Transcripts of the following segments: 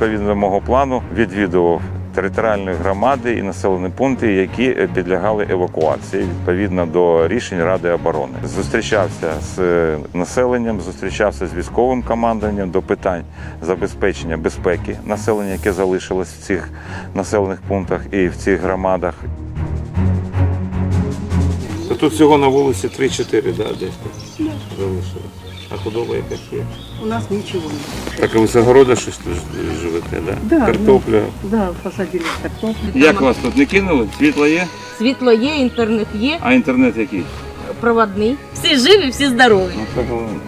відповідно до мого плану відвідував територіальні громади і населені пункти, які е, підлягали евакуації відповідно до рішень Ради оборони. Зустрічався з е, населенням, зустрічався з військовим командуванням до питань забезпечення безпеки населення, яке залишилось в цих населених пунктах і в цих громадах. Тут всього на вулиці 3-4, да, десь залишилось. А худоба якась є? У нас ничего нет. Так, а ви з огорода щось тут живете, да? Да, Картопля. Да, посадили картофель. Як вас тут не кинули? Світло є? Світло є, інтернет є, А інтернет який? проводний. Всі живі, всі здорові. Ну, це головне.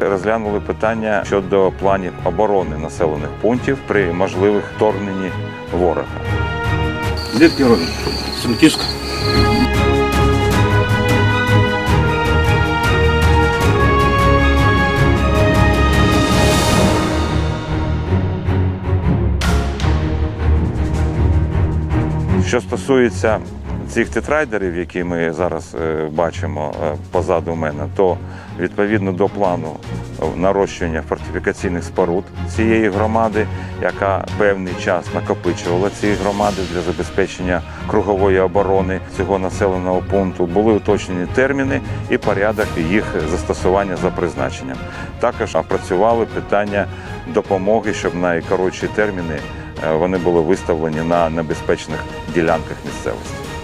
Розглянули питання щодо планів оборони населених пунктів при можливих вторгненні ворога. Звідки родом? Франківська. Що стосується цих тетрайдерів, які ми зараз е, бачимо е, позаду мене, то відповідно до плану нарощування фортифікаційних споруд цієї громади, яка певний час накопичувала ці громади для забезпечення кругової оборони цього населеного пункту, були уточнені терміни і порядок їх застосування за призначенням. Також опрацювали питання допомоги, щоб найкоротші терміни вони були виставлені на небезпечних ділянках місцевості.